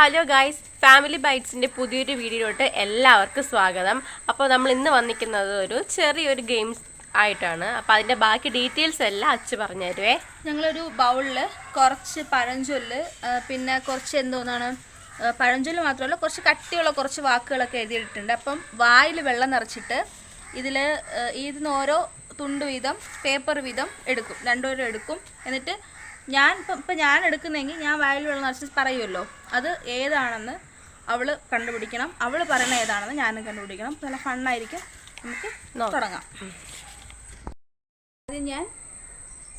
Hello guys family ബൈറ്റ്സിന്റെ പുതിയൊരു വീഡിയോയിലോട്ട് എല്ലാവർക്കും സ്വാഗതം. അപ്പോൾ നമ്മൾ ഇന്ന് വന്നിരിക്കുന്നത് ഒരു ചെറിയൊരു ഗെയിംസ് ആയിട്ടാണ്. അപ്പോൾ അതിന്റെ ബാക്കി ഡീറ്റെയിൽസ് എല്ലാം അച്ഛ പറഞ്ഞു തരുവേ. ഞങ്ങളൊരു ബൗളിൽ കുറച്ച് പഴഞ്ചൊല്ല് പിന്നെ കുറച്ച് എന്തോന്നാണ് പഴഞ്ചൊല്ല് മാത്രമല്ല കുറച്ച് കട്ടിയുള്ള കുറച്ച് വാക്കുകളൊക്കെ എഴുതിയിട്ടുണ്ട്. അപ്പം വായിൽ വെള്ളം നിറച്ചിട്ട് ഇതിൽ ഇതിന്ന് ഓരോ തുണ്ട് വീതം പേപ്പർ വീതം എടുക്കും. രണ്ടുപേരും എടുക്കും. എന്നിട്ട് ഞാൻ ഇപ്പം ഇപ്പം ഞാൻ എടുക്കുന്നെങ്കിൽ ഞാൻ വായിൽ വെള്ളം നിറച്ച് പറയുമല്ലോ അത് ഏതാണെന്ന് അവൾ കണ്ടുപിടിക്കണം അവൾ പറയുന്ന ഏതാണെന്ന് ഞാനും കണ്ടുപിടിക്കണം നല്ല ഫണ്ണായിരിക്കും നമുക്ക് തുടങ്ങാം ആദ്യം ഞാൻ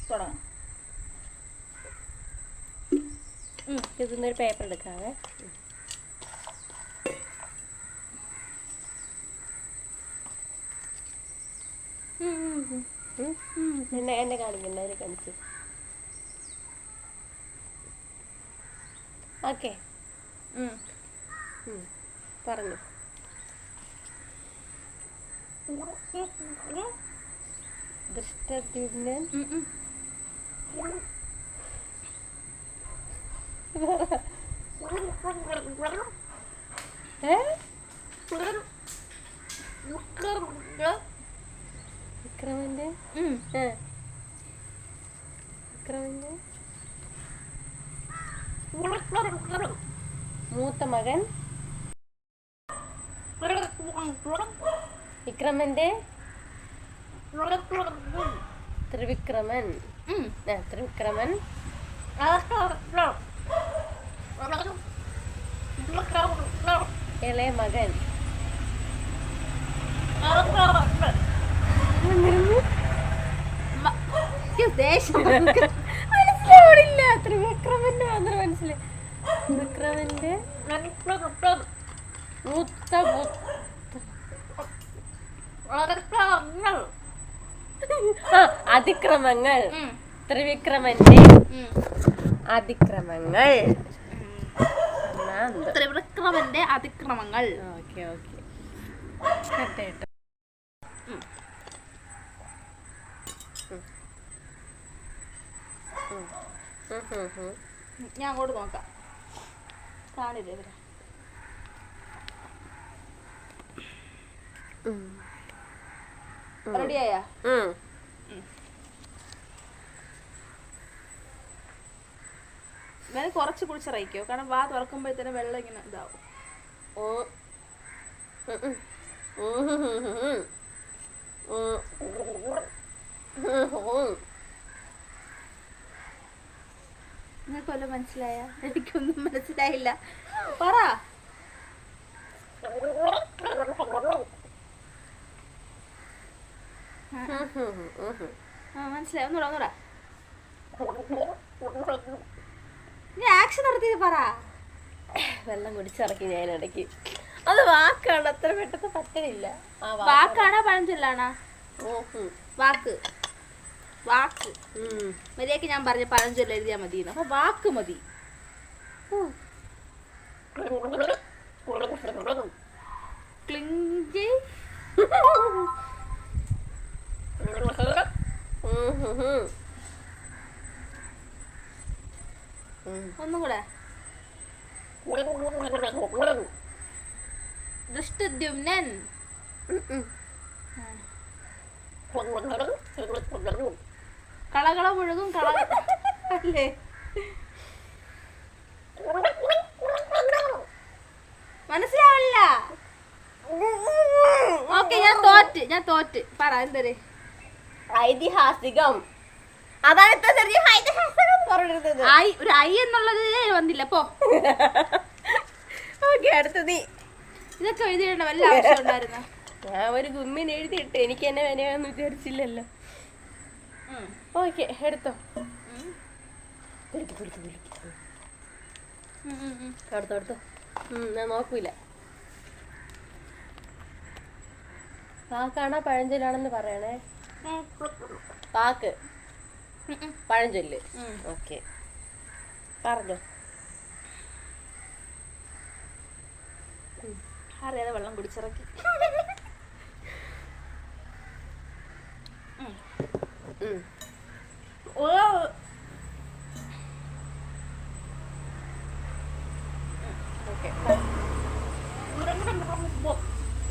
തുടങ്ങാം ഇതിന്നൊരു പേപ്പർ എടുക്കാവേ എന്നെ എന്നെ കാണിക്കണ്ട കാണിച്ചു ഓക്കെ. പറഞ്ഞു. ദൃഷ്ടദ്യുമ്നൻ വിക്രമന്റെ മൂത്ത മകൻ വിക്രമന്റെ ത്രിവിക്രമൻ. ത്രിവിക്രമൻ. ഇളയ മകൻ. മനസ്സിലാവണില്ല. ത്രിവിക്രമന്റെ മാത്രം മനസ്സിലായി. ത്രിവിക്രമന്റെ മൂത്ത അതിക്രമങ്ങൾ. ത്രിവിക്രമന്റെ. അതിക്രമങ്ങൾ. ത്രിവിക്രമന്റെ അതിക്രമങ്ങൾ. Okay okay. ഞാൻ അങ്ങോട്ട് നോക്കാം. കാണില്ലേ ഇവരെ. റെഡിയായ വേറെ കുറച്ച് കുളിച്ചിറയിക്കോ കാരണം വാ തുറക്കുമ്പോഴത്തേനും വെള്ളം ഇങ്ങനെ ഇതാവും. ഓ. വല്ലതും മനസ്സിലായ? എനിക്കൊന്നും മനസ്സിലായില്ല. പറ. മനസ്സിലായി. ഒന്നൂടാ ഒന്നൂടാ നീ ആക്ഷൻ നടത്തിയത് പറ. വെള്ളം കുടിച്ചിറക്കി ഞാൻ ഇടയ്ക്ക്. അത് വാക്കാണ്. അത്ര പെട്ടെന്ന് പറ്റണില്ല. വാക്കാണോ. പഴഞ്ചൊല്ലാണോ. വാക്ക്. വാക്ക്. മര്യാദയ്ക്ക് ഞാൻ പറഞ്ഞ പഴഞ്ചൊല്ല എഴുതിയാൽ മതി അപ്പൊ വാക്ക് മതി. ക്ലിഞ്ചി. ഒന്നും കൂടെ. ദൃഷ്ടദ്യുമ്നൻ. കളകള മുഴുകും കള. അല്ലേ? മനസ്സിലാവില്ല ഓക്കെ ഞാൻ തോറ്റ് ഞാൻ തോറ്റ്. പറ എന്തര്? ഐതിഹാസികം. അതാണ് ഇത്ര ചെറിയ ഐതിഹാസികം പറഞ്ഞിരുന്നത്. ഐ ഒരു ഐ എന്നുള്ളത് വന്നില്ല പോ. ഓക്കെ അടുത്ത ഇതൊക്കെ എഴുതിയിടേണ്ട വല്ല ആവശ്യം ഉണ്ടായിരുന്ന ഞാൻ ഒരു ഗുമ്മിന് എഴുതിയിട്ട് എനിക്ക് എന്നെ വേണമെന്ന് വിചാരിച്ചില്ലല്ലോ. ഓക്കെ എടുത്തോ. വിളിക്ക്, വിളിക്ക്. അടുത്തോ അടുത്തോ ഉം, ഞാൻ നോക്കൂല. പാക്കാണോ പഴഞ്ചൊല്ലാണെന്ന് പറയണേ? പാക്ക്. പഴഞ്ചൊല്ല്. ഓക്കെ. പറഞ്ഞോ. അറിയാതെ വെള്ളം കുടിച്ചിറക്കി. ừ. Ủa Okay.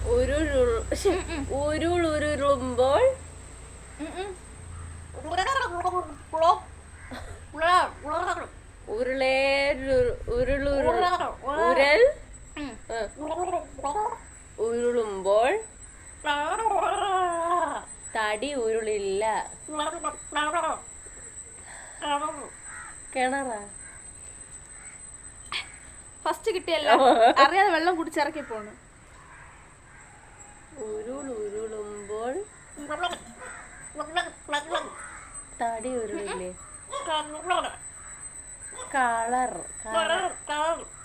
Ủa, rồi, rồi, rồi. കുടിച്ചിറക്കി പോണു ഉരുൾ ഉരുളുമ്പോൾ തടി ഉരുളില്ലേ? കളർ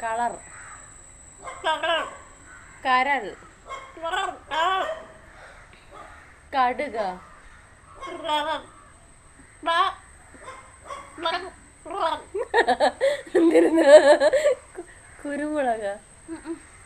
കളർ കരൾ. കടുക. എന്തിരുന്ന്? കുരുമുളക.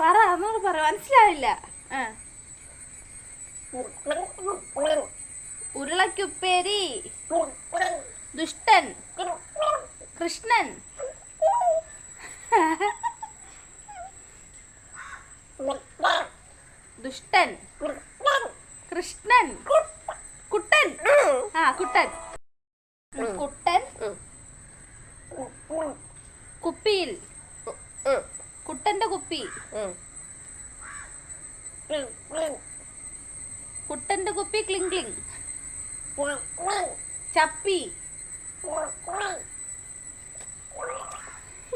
പറ ഒന്നുകൂടെ പറ മനസ്സിലായില്ല. ആ. ഉരുളക്കുപ്പേരി. ദുഷ്ടൻ. കൃഷ്ണൻ. ദുഷ്ടൻ. കൃഷ്ണൻ. കുട്ടൻ. ആ കുട്ടൻ. കുട്ടൻ. കുപ്പിയിൽ. കുട്ടന്റെ കുപ്പി. കുട്ടന്റെ കുപ്പി ക്ലിങ് ക്ലിങ്. ചപ്പി.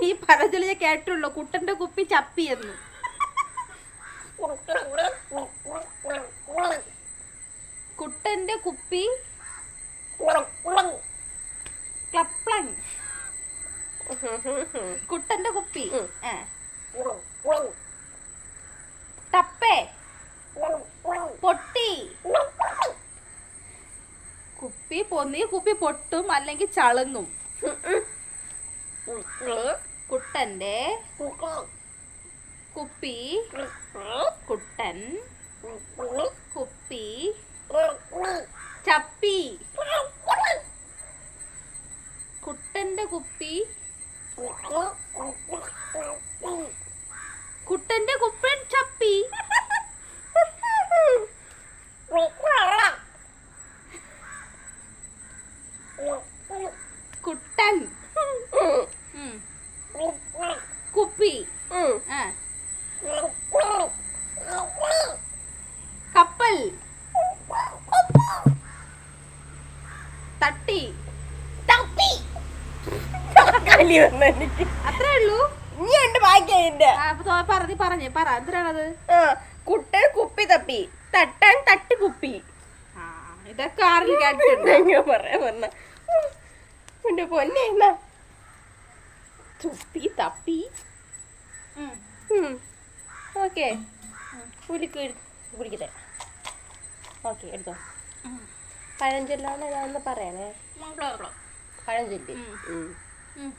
ഈ പറഞ്ഞതിൽ ഞാൻ കേട്ടുള്ളൂ കുട്ടന്റെ കുപ്പി ചപ്പി എന്ന് കുട്ടന്റെ കുപ്പി. ക്ലപ്ലങ് കുട്ടന്റെ കുപ്പി. ടപ്പേ പൊട്ടി. കുപ്പി പൊന്നി കുപ്പി പൊട്ടും അല്ലെങ്കിൽ ചളങ്ങും. കുട്ടന്റെ കുപ്പി കുട്ടൻ. കുപ്പി ചപ്പി കുട്ടന്റെ കുപ്പി കുട്ടന്റെ കുപ്പൻ ചപ്പി കുട്ടൻ ഉം. കുപ്പി ഉം. ആ കപ്പൽ തട്ടി തപ്പി കലി വന്നു എനിക്ക് അത്രേ ഉള്ളൂ ഇനി ഉണ്ട് ബാക്കി അതിന്റെ ആ, അപ്പൊ തോ- പറഞ്ഞ് പറഞ്ഞേ പറ എന്തിനാണത് ആ, കുട്ടൻ കുപ്പി തപ്പി തട്ടാൻ തട്ടി കുപ്പി ആ ഇതൊക്കെ കേട്ടിട്ടുണ്ട് എങ്ങനെ പറയാൻ വന്ന. എന്റെ പൊന്നെ എന്നാ തുപ്പി. തപ്പി. ഓക്കെ. പുലിക്ക് കുടിക്കട്ടെ. ഓക്കെ എടുത്തോ. പഴഞ്ചൊല്ലാണ് ഞാനൊന്ന് പറയണേ. പഴഞ്ചൊല്ലി. ഉം. ഉം.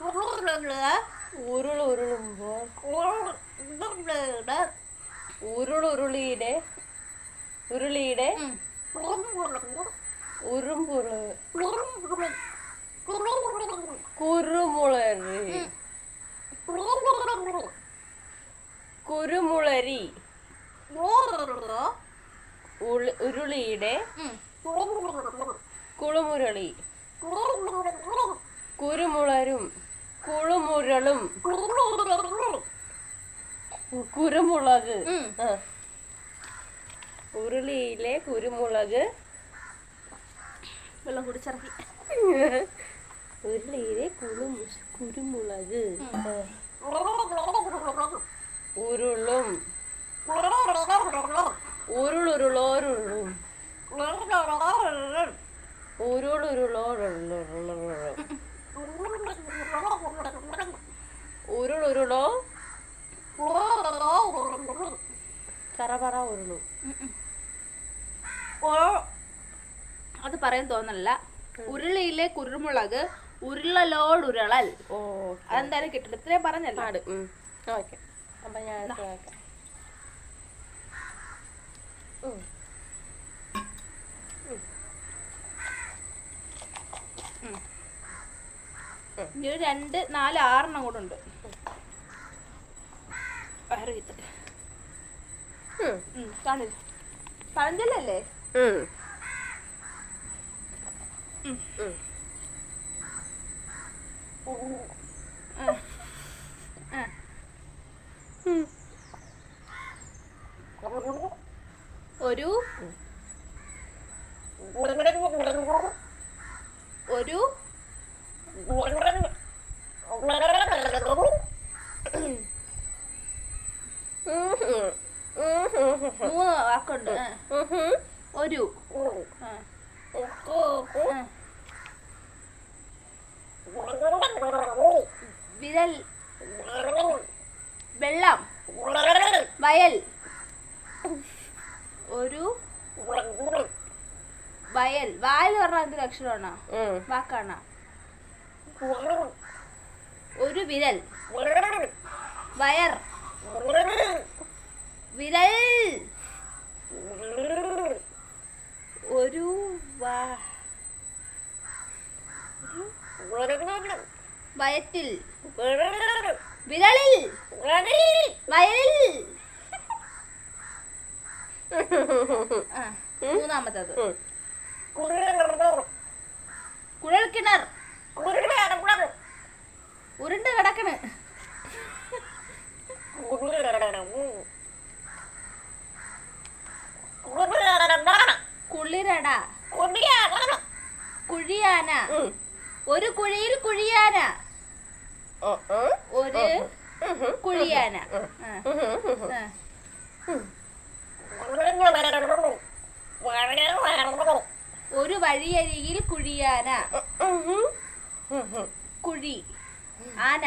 ഉം. കഴിഞ്ഞോ ഉം. പറഞ്ഞോ ഉരുൾ ഉരുളുമ്പോൾ ഉരുളുരുളിയുടെ ഉരുളിയുടെ ഉം. ഉറുമ്പുള് കുറുമുളറി കുരുമുളരി ഉളി- ഉരുളിയുടെ ഉം. കുളുമുരളി കുരുമുളരും കുളുമുരളും കുരുമുളക്. ഉരുളിയിലെ കുരുമുളക്. വെള്ളം കുടിച്ചിറക്കി ഉരുളിയിലെ കുരുമുളക്. ഉരുളും. ഉരുളുരുളോരുളും. ഉരുളുരുളോരുളും. ഉരുളുരുളോ കറപറ ഉരുളു. അത് പറയാൻ തോന്നല്ല ഉരുളിയിലെ കുരുമുളക് ഉരുളലോടുരുളൽ അതെന്തായാലും കിട്ടില്ല ഇത്രയും പറഞ്ഞല്ല. ആട് ഓക്കെ. അപ്പൊ ഞാൻ. ഉം. ഇനി രണ്ട് നാല് ആറെണ്ണം കൂടെ ഉണ്ട്. വയറ് ഉം. കാണില്ല പഴഞ്ചൊല്ലല്ലേ? ഉം. ഉം. ഉം. ആ. ആ. ഉം. ഒരു ഒരു മൂന്ന് വാക്കുണ്ട് ആ. ഒരു ആ. ആ. വിരൽ വെള്ളം വയൽ ഒരു വയൽ വായൽ പറഞ്ഞാൽ എന്തൊരു അക്ഷരമാണോ വാക്കാണോ? ഒരു വിരൽ. വയർ. വിരൽ. ഒരു വ- വയറ്റിൽ. വിരളിൽ വയലിൽ. ആ മൂന്നാമത്തത് കിണർ ഉരുണ്ട് കിടക്കണ്. കുളിരട. കുഴിയാന. ഒരു കുഴിയിൽ കുഴിയാന. ഒരു കുഴിയാന. ആ. ഒരു വഴിയരികിൽ കുഴിയാന. കുഴി. ആന.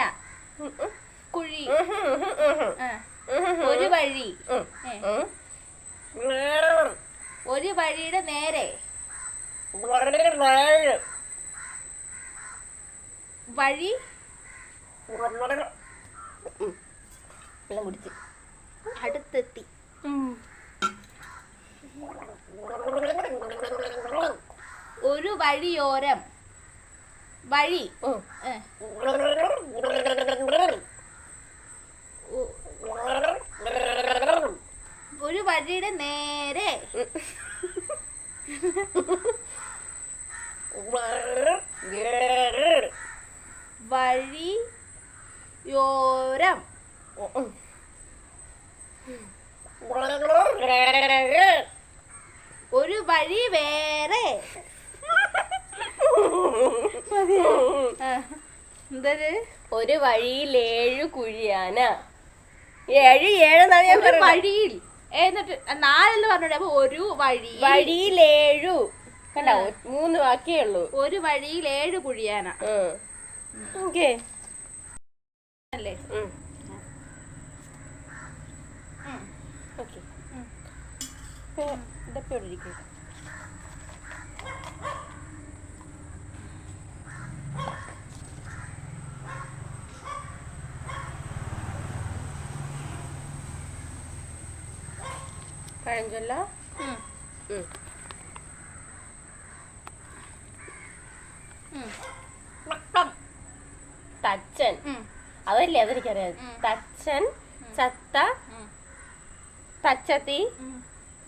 കുഴി. ഒരു വഴി. ഒരു വഴിയുടെ നേരെ. വഴി. അടുത്തെത്തി. ഒരു വഴിയോരം. വഴി. ഒരു വഴിയുടെ നേരെ വഴിയോരം ഒരു വഴി വേറെ ആ. എന്തൊരു ഒരു വഴിയിൽ ഏഴു കുഴിയാന ഏഴ് ഏഴെന്നാണ് ഞാൻ ഒരു വഴിയിൽ. എന്നിട്ട് നാലെന്ന് പറഞ്ഞോട്ടെ അപ്പൊ ഒരു വഴി വഴിയിൽ ഏഴു. കണ്ടോ? മൂന്ന് വാക്കേ ഉള്ളൂ. ഒരു വഴിയിൽ ഏഴ് കുഴിയാന. ഓക്കെ. അല്ലേ? ഓക്കെ. ഇതൊക്കെ ഇവിടെ ഇരിക്കും പഴഞ്ചൊല്ല. തച്ചൻ. അതല്ലേ അതെനിക്കറിയാം. തച്ചൻ ചത്ത. തച്ചത്തി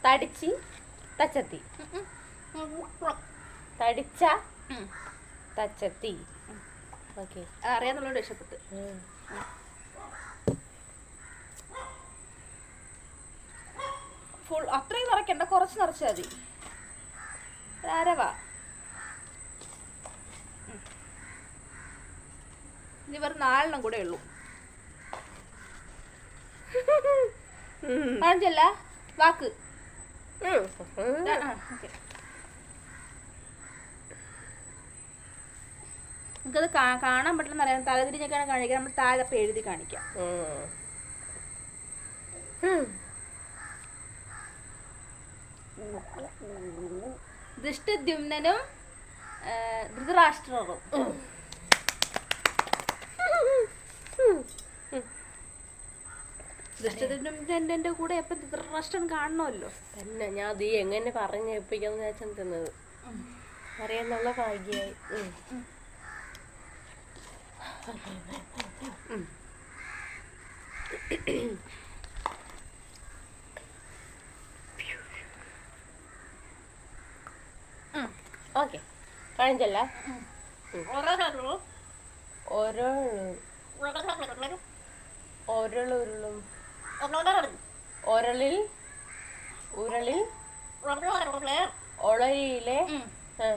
തടിച്ചി തച്ചത്തി. തടിച്ച. തച്ചത്തി. ഓക്കെ. അറിയാന്നുള്ളത് രക്ഷപ്പെട്ട് നിറയ്ക്കണ്ട കുറച്ച് നിറച്ചാൽ മതി. അരവ. ഇനി വെറും നാലെണ്ണം കൂടെ ഉള്ളൂ. പഴഞ്ചൊല്ല വാക്ക്. നമുക്കത് കാണാൻ പറ്റില്ലെന്ന് അറിയാം. തലതിരിഞ്ഞൊക്കെയാണ് കാണിക്കുക നമ്മൾ താഴെ എഴുതി കാണിക്കാം. ദൃഷ്ടദ്യുമ്നനും ധൃതരാഷ്ട്രവും ദൃഷ്ടദ്യുമ്നന്റെ കൂടെ എപ്പം ധൃതരാഷ്ട്രൻ കാണണമല്ലോ. തന്നെ ഞാൻ അത് എങ്ങനെ പറഞ്ഞു ഏൽപ്പിക്കാന്ന് വെച്ചാൽ തിന്നത്. അറിയാന്നുള്ള ഭാഗ്യായി. ഉം. കഴിഞ്ഞല്ല ഓരോ ഓരളുരുളും ഒരളിൽ ഉരളിൽ ഒളരിയിലെ ആ,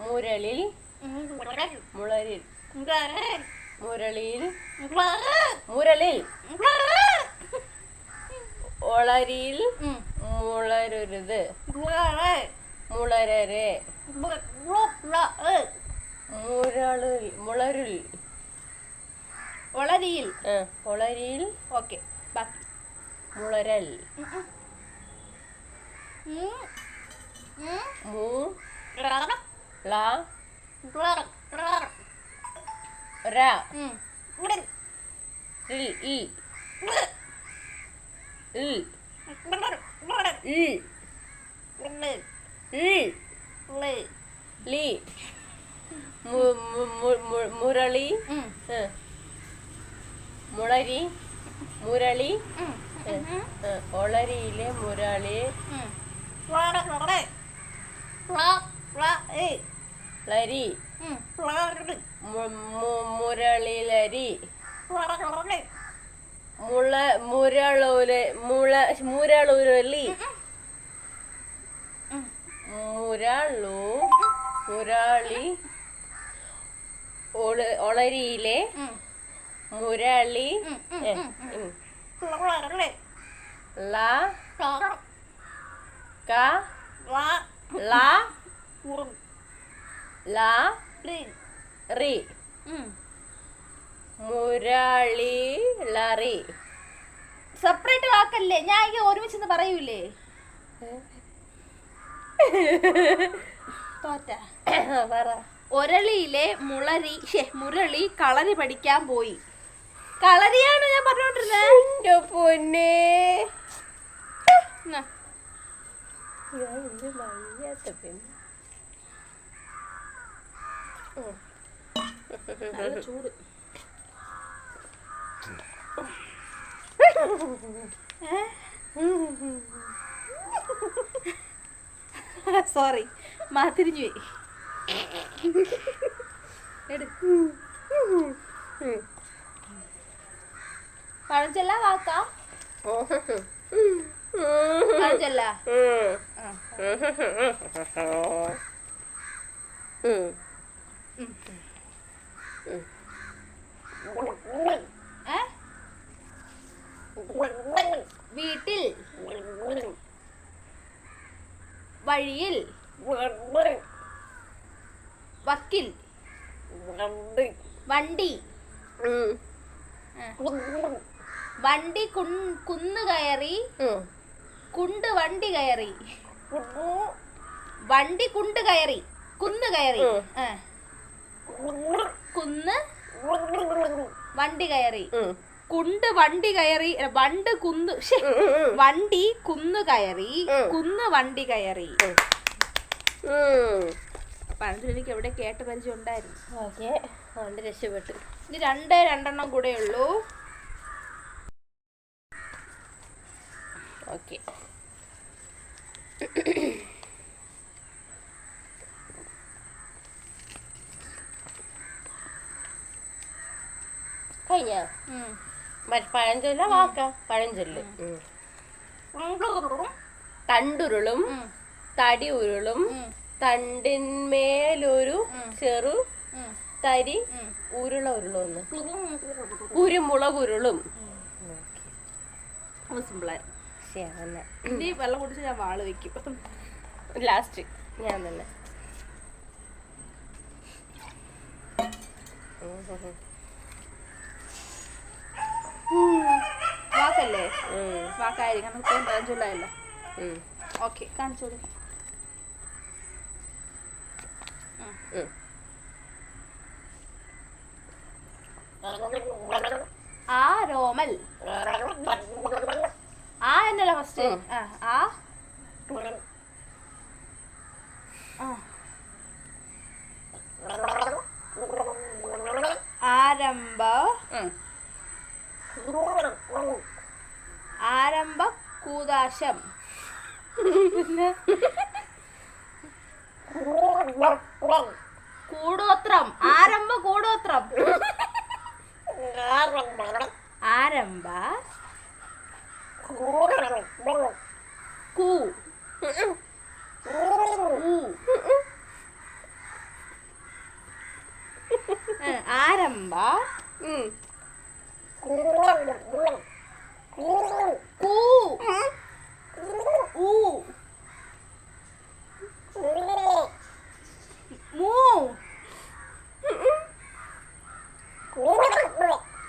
മുരളിൽ മുളരിൽ മുരളിയിൽ മുരളിൽ ഒളരിയിൽ മുളരുരുത് മുളരരെ മുരളിൽ മുളരുൽ വളരിയിൽ ആ, ഒളരിയിൽ ഓക്കെ ബാക്കി മുളരൽ ഉം. ഉം. മൂ ല ര ഉം. ഇൽ ഇ ഇൽ ഇൽ ഇൽ ലി. മുരളി. മുളരി. മുരളി. ഒളരിയിലെ മുരളി. ലരി. മുരളിലരി. മുള മുരളൂര് മുള മുരളുരളി. മുരളു മുരാളി ഒള- ഒളരിയിലെ മുരാളി. ല ക ല ല റി. ഉം. മുരളി ലറി സെപ്പറേറ്റ് വാക്കല്ലേ? ഞാൻ ഒരുമിച്ചെന്ന് ഒരുമിച്ച് പറയൂലേ ഒരളിയിലെ മുളരി മുരളി കളരി പഠിക്കാൻ പോയി. കളരിയാണ് ഞാൻ പറഞ്ഞോണ്ടിരുന്നത് പൊന്നെ. ചൂട് എന്ത് വയ്യാത്ത പെണ്ണ്. ഉം. നല്ല ചൂട് സോറി മാതിരിഞ്ഞു പോയി. പഴഞ്ചൊല്ല വാക്ക. പഴഞ്ചല്ല? വീട്ടിൽ. വഴിയിൽ വക്കിൽ വണ്ടി. വണ്ടി കു കുന്ന് കയറി. കുണ്ട് വണ്ടി കയറി. വണ്ടി കുണ്ട് കയറി. കുന്ന് കയറി. കുന്ന് വണ്ടി കയറി. കുണ്ട് വണ്ടി കയറി വണ്ട് കുന്ന് വണ്ടി കുന്ന് കയറി. കുന്ന് വണ്ടി കയറി. ഉം. പഴത്തിൽ എനിക്ക് എവിടെ കേട്ട പരിചയം ഉണ്ടായിരുന്നു. ഓക്കെ. അതുകൊണ്ട് രക്ഷപ്പെട്ടു. ഇനി രണ്ടേ രണ്ടെണ്ണം കൂടെ ഉള്ളൂ. ഓക്കെ. കഴിഞ്ഞ. പഴഞ്ചൊല്ല വാക്ക പഴഞ്ചൊല്ല്. തണ്ടുരുളും. തടി ഉരുളും. തണ്ടിന്മേലൊരു. ചെറു. തരി ഉരുള ഉരുളൊന്ന് കുരുമുളക് ഉരുളും വെള്ളം കുടിച്ച് ഞാൻ വാൾ വെക്കും. ലാസ്റ്റ് ഞാൻ തന്നെ. വാക്കല്ലേ? വാക്കായിരിക്കും. നമുക്ക് പഴഞ്ചൊല്ലായല്ലോ ഉം, ഓക്കെ കാണിച്ചോളൂ. ആ രോമൽ ആ എന്നല്ല ഫസ്റ്റ് ആ. ആരംഭ. ആരംഭ കൂതാശം പിന്നെ കൂടോത്രം. ആരംഭ കൂടോത്രം. ആരംഭ കൂ. ആരംഭ ഉം. കൂ ഊ മൂ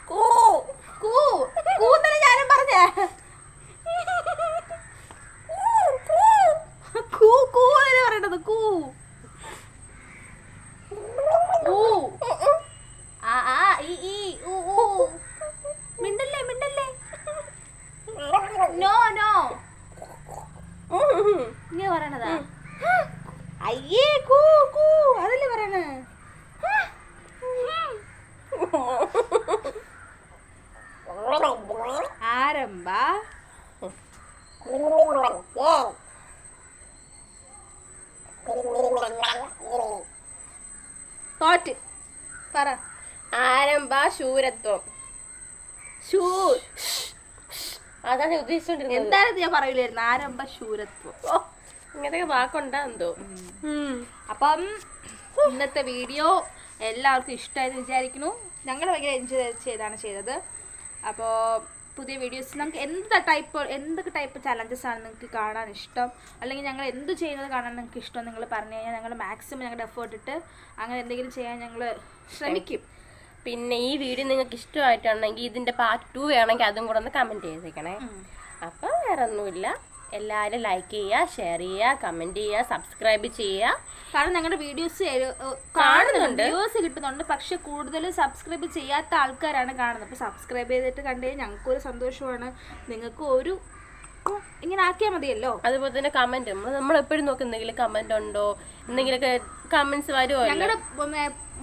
കൂ കൂ കൂന്നല്ലേ ഞാനും പറഞ്ഞേ കൂ കൂ എന്നല്ലേ പറയേണ്ടത് കൂ ഊ ആ ആ ഈ ഈ ഊ ഊ മിണ്ടല്ലേ മിണ്ടല്ലേ നോ നോ ഉം. ഇങ്ങനെ പറയണതാ അയ്യേ കൂ കൂ അതല്ലേ പറയണേ ആരംഭ തോറ്റ് പറ ആരംഭ ശൂരത്വം ശൂ അതാണ് ഉദ്ദേശിച്ചോണ്ടിരുന്നത്. എന്തായാലും ഞാൻ പറയില്ലായിരുന്നു. ആരംഭ ശൂരത്വം. ഓ, ഇങ്ങനത്തെ വാക്കുണ്ടാ എന്തോ. അപ്പം ഇന്നത്തെ വീഡിയോ എല്ലാവർക്കും ഇഷ്ടമായെന്ന് വിചാരിക്കുന്നു. ഞങ്ങൾ ഭയങ്കര എൻജോയ് ചെയ്താണ് ചെയ്തത്. അപ്പോൾ പുതിയ വീഡിയോസ് നമുക്ക് എന്ത് ടൈപ്പ് എന്തൊക്കെ ടൈപ്പ് ചലഞ്ചസ് ആണ് നിങ്ങൾക്ക് കാണാൻ ഇഷ്ടം? അല്ലെങ്കിൽ ഞങ്ങൾ എന്ത് ചെയ്യുന്നത് കാണാൻ നിങ്ങൾക്ക് ഇഷ്ടം നിങ്ങൾ പറഞ്ഞു കഴിഞ്ഞാൽ ഞങ്ങൾ മാക്സിമം ഞങ്ങളുടെ എഫേർട്ട് ഇട്ട് അങ്ങനെ എന്തെങ്കിലും ചെയ്യാൻ ഞങ്ങൾ ശ്രമിക്കും. പിന്നെ ഈ വീഡിയോ നിങ്ങൾക്ക് ഇഷ്ടമായിട്ടുണ്ടെങ്കിൽ ഇതിന്റെ പാർട്ട് ടു വേണമെങ്കിൽ അതും കൂടെ ഒന്ന് കമന്റ് ചെയ്തേക്കണേ. അപ്പോൾ വേറെ ഒന്നുമില്ല എല്ലാവരും ലൈക്ക് ചെയ്യുക ഷെയർ ചെയ്യുക കമന്റ് ചെയ്യുക സബ്സ്ക്രൈബ് ചെയ്യുക. കാരണം ഞങ്ങളുടെ വീഡിയോസ് കാണുന്നുണ്ട്. വ്യൂസ് കിട്ടുന്നുണ്ട്. പക്ഷെ കൂടുതൽ സബ്സ്ക്രൈബ് ചെയ്യാത്ത ആൾക്കാരാണ് കാണുന്നത്. അപ്പോൾ സബ്സ്ക്രൈബ് ചെയ്തിട്ട് കണ്ടു കഴിഞ്ഞാൽ ഞങ്ങൾക്കൊരു സന്തോഷമാണ്. നിങ്ങൾക്ക് ഒരു ഇങ്ങനെ ആക്കിയാൽ മതിയല്ലോ. അതുപോലെ തന്നെ കമന്റ് നമ്മൾ എപ്പോഴും നോക്കും എന്തെങ്കിലും കമന്റ് ഉണ്ടോ? എന്തെങ്കിലുമൊക്കെ കമന്റ്സ് വരുമോ ഞങ്ങളുടെ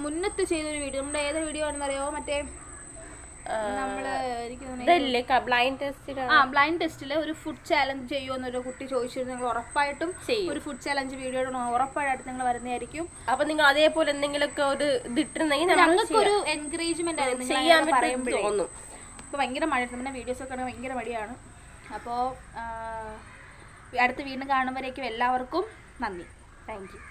മുന്നത്ത് ചെയ്തൊരു വീഡിയോ നമ്മുടെ ഏത് വീഡിയോ ആണെന്നറിയോ? മറ്റേ ബ്ലൈൻഡ് ടെസ്റ്റിൽ ആ ബ്ലൈൻഡ് ടെസ്റ്റിൽ ഒരു ഫുഡ് ചാലഞ്ച് ചെയ്യുമെന്നൊരു കുട്ടി ചോദിച്ചിരുന്നു. നിങ്ങൾ ഉറപ്പായിട്ടും. ഒരു ഫുഡ് ചാലഞ്ച് വീഡിയോ ഉറപ്പായിട്ട് നിങ്ങൾ വരുന്നതായിരിക്കും. അപ്പൊ നിങ്ങൾ അതേപോലെ എന്തെങ്കിലുമൊക്കെ ഒരു ഇത് ഇട്ടിരുന്നെങ്കിൽ ഒരു എൻകറേജ്മെന്റ് ആയിരുന്നു ചെയ്യാൻ അങ്ങനെ പറ്റും പറയുമ്പോഴേ. തോന്നും. അപ്പോൾ ഭയങ്കര മഴ നമ്മുടെ വീഡിയോസ് ഒക്കെ ഭയങ്കര മടിയാണ്. അപ്പോൾ അടുത്ത വീണ്ടും കാണുമ്പോഴേക്കും എല്ലാവർക്കും നന്ദി. Thank you